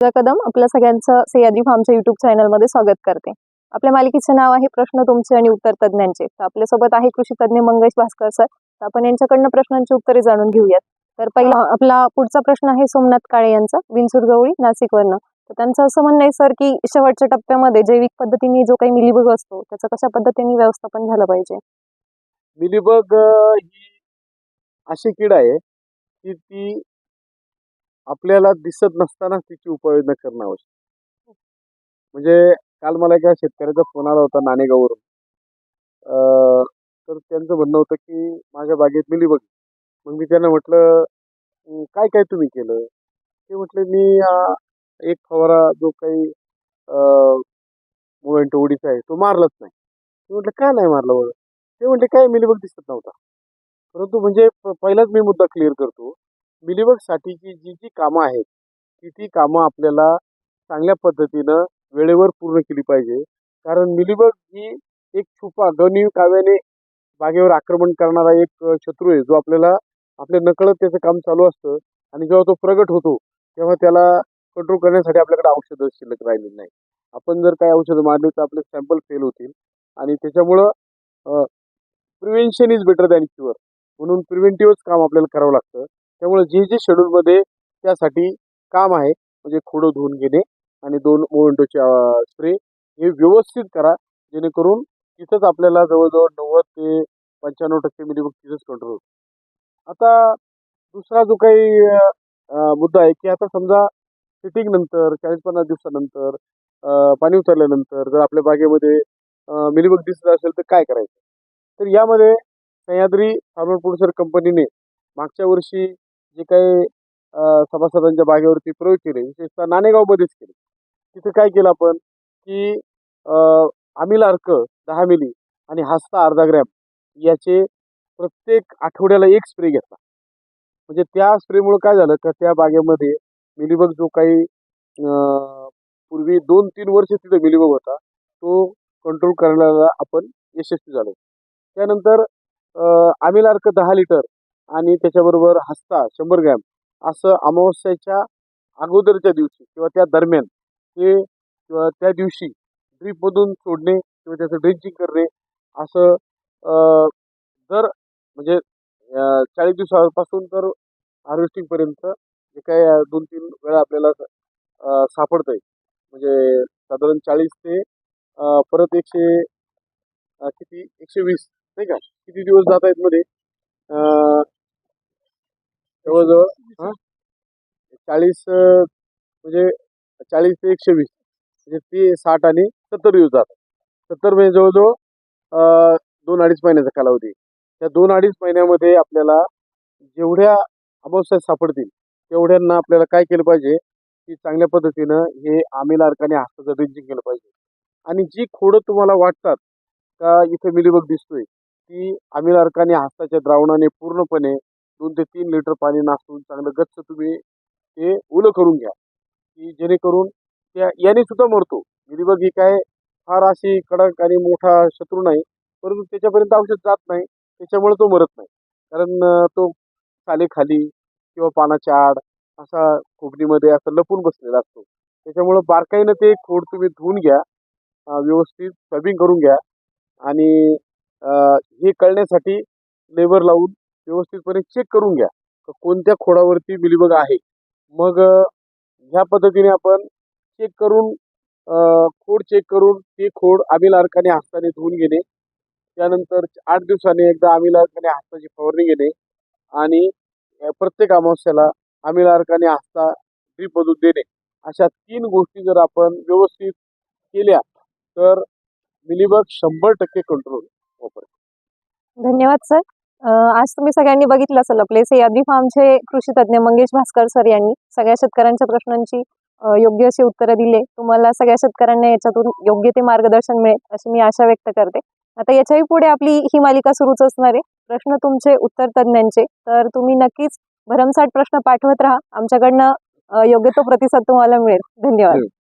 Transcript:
कदम आपल्या सगळ्यांचं सह्याद्री फार्मच्या युट्यूब चॅनलमध्ये स्वागत करते. आपल्या मालिकेचं नाव आहे प्रश्न तुमचे आणि उत्तर तज्ज्ञांचे. तर आपल्यासोबत आहे कृषी तज्ज्ञ मंगेश भास्कर सर. तर आपण यांच्याकडनं प्रश्नांची उत्तरे जाणून घेऊयात. तर पहिला आपला पुढचा प्रश्न आहे सोमनाथ काळे यांचा विंचूर गवळी नाशिकवरनं तर त्यांचं असं म्हणणं आहे सर की शेवटच्या टप्प्यामध्ये जैविक पद्धतीने जो काही मिलीबग असतो त्याचं कशा पद्धतीने व्यवस्थापन झालं पाहिजे? मिलीबग ही अशी कीड आहे की ती आपल्याला दिसत नसताना तिची उपाययोजना करणं आवश्यक. म्हणजे काल मला एका शेतकऱ्याचा फोन आला होता नाणेगाववरून. तर त्यांचं म्हणणं होतं की माझ्या बागेत मिली बघ मग मी त्यांना म्हटलं काय काय तुम्ही केलं? ते म्हटले मी एक फवारा जो काही मोमेंट उडीचा आहे तो मारलाच नाही. मी म्हटलं का नाही मारला बरं ते म्हटले काय मिलीबग दिसत नव्हता. परंतु म्हणजे प- पहिलाच मी मुद्दा क्लिअर करतो. मिलीबग जी जी कामं आहेत ती ती कामं आपल्याला चांगल्या पद्धतीनं वेळेवर पूर्ण केली पाहिजे. कारण मिलीबग ही एक छुपा गणीव काव्याने बागेवर आक्रमण करणारा एक शत्रू आहे जो आपल्याला आपल्या नकळत त्याचं काम चालू असतं आणि जेव्हा तो प्रगट होतो तेव्हा त्याला कंट्रोल करण्यासाठी आपल्याकडे औषधं शिल्लक राहिलेली नाही आपण जर काही औषधं मारली तर आपले सॅम्पल फेल होतील आणि त्याच्यामुळं prevention is better than cure म्हणून प्रिव्हेंटिव्हच काम आपल्याला करावं लागतं. त्यामुळे जे जे शेड्यूलमध्ये त्यासाठी काम आहे म्हणजे खोडं धुवून घेणे आणि दोन मोमेंटोचे स्प्रे हे व्यवस्थित करा जेणेकरून तिथंच आपल्याला जवळजवळ नव्वद ते पंच्याण्णव टक्के मिनिमम तिथंच कंट्रोल होतो आता दुसरा जो काही मुद्दा आहे की आता समजा सिटिंग नंतर चाळीस पन्नास दिवसानंतर पाणी उतरल्यानंतर जर आपल्या बागेमध्ये अ, मिलीबग दिसत असेल तर काय करायचं? तर यामध्ये सह्याद्री फार्मर प्रोड्युसर कंपनीने मागच्या वर्षी जे काही सभासदांच्या बागेवरती प्रयोग केले विशेषतः नाणेगावमध्येच केले. तिथे काय केलं आपण की अ, आमिल अर्क दहा मिली आणि हास्ता अर्धा ग्रॅम याचे प्रत्येक आठवड्याला एक स्प्रे घेतला. म्हणजे त्या स्प्रेमुळे काय झालं का त्या बागेमध्ये मिलीबग जो काही पूर्वी दोन तीन वर्ष तिथे मिलीबग होता तो कंट्रोल करायला आपण यशस्वी झालो. त्यानंतर अ, आमिल अर्क दहा लिटर आणि त्याच्याबरोबर हस्ता शंभर ग्रॅम. असं अमावस्याच्या अगोदरच्या दिवशी किंवा त्या दरम्यान ते किंवा त्या दिवशी ड्रीपमधून सोडणे किंवा त्याचं ड्रिंचिंग करणे असं दर म्हणजे चाळीस दिवसापासून तर हार्वेस्टिंगपर्यंत जे काय दोन तीन वेळा आपल्याला सापडतं आहे म्हणजे साधारण चाळीस ते परत एकशे किती? एकशे वीस. नाही का? किती दिवस जात आहेत मध्ये? जवळजवळ हां? चाळीस म्हणजे चाळीस ते एकशे वीस म्हणजे ती साठ आणि सत्तर दिवस जातात. सत्तर म्हणजे जवळजवळ दोन अडीच महिन्याचा कालावधी. त्या दोन अडीच महिन्यामध्ये आपल्याला जेवढ्या अमावस्या सापडतील तेवढ्यांना आपल्याला काय केलं पाहिजे की चांगल्या पद्धतीनं हे आमिल अर्काने हस्ताचं ड्रिंचिंग केलं पाहिजे. आणि जी खोडं तुम्हाला वाटतात का इथे मिलीबग दिसतोय ती आमिल अर्काने हस्ताच्या द्रावणाने पूर्णपणे दोन ते तीन लिटर पाणी नासून चांगलं गच्च तुम्ही ते ओलं करून घ्या. की जेणेकरून त्या याने सुद्धा मरतो. म्हणजे गिरीबग ही काय फार अशी कडक आणि मोठा शत्रू नाही परंतु त्याच्यापर्यंत औषध जात नाही त्याच्यामुळे तो मरत नाही. कारण तो सालेखाली किंवा पानाच्या आड असा खोबणीमध्ये असं लपून बसलेला असतो. त्याच्यामुळं बारकाईनं ते खोड तुम्ही धुवून घ्या व्यवस्थित स्वॅबिंग करून घ्या आणि हे कळण्यासाठी लेबर लावून व्यवस्थितपणे चेक करून घ्या कोणत्या खोडावरती मिलीबग आहे. मग ह्या पद्धतीने आपण चेक करून खोड चेक करून ते खोड आम्ही लारखाने हाताने धुवून घेणे. त्यानंतर आठ दिवसांनी एकदा आम्ही लारखाने हाताची फवारणी घेणे आणि प्रत्येक अमावस्याला आमिल अर्काने हस्ता बदलून देणे. अशा तीन गोष्टी जर आपण व्यवस्थित केल्या तर मिलीबग शंभर टक्के कंट्रोल वापर धन्यवाद सर. आज तुम्ही सगळ्यांनी बघितलं असेल आपले सह्याद्री फार्मचे कृषी तज्ज्ञ मंगेश भास्कर सर यांनी सगळ्या शेतकऱ्यांच्या प्रश्नांची योग्य अशी उत्तरं दिले. तुम्हाला सगळ्या शेतकऱ्यांना याच्यातून योग्य ते मार्गदर्शन मिळेल अशी मी आशा व्यक्त करते. आता याच्याही पुढे आपली ही मालिका सुरूच असणार आहे. प्रश्न तुमचे उत्तर तज्ज्ञांचे. तर तुम्ही नक्कीच भरमसाठ प्रश्न पाठवत राहा. आमच्याकडनं योग्य तो प्रतिसाद तुम्हाला मिळेल. धन्यवाद. हो.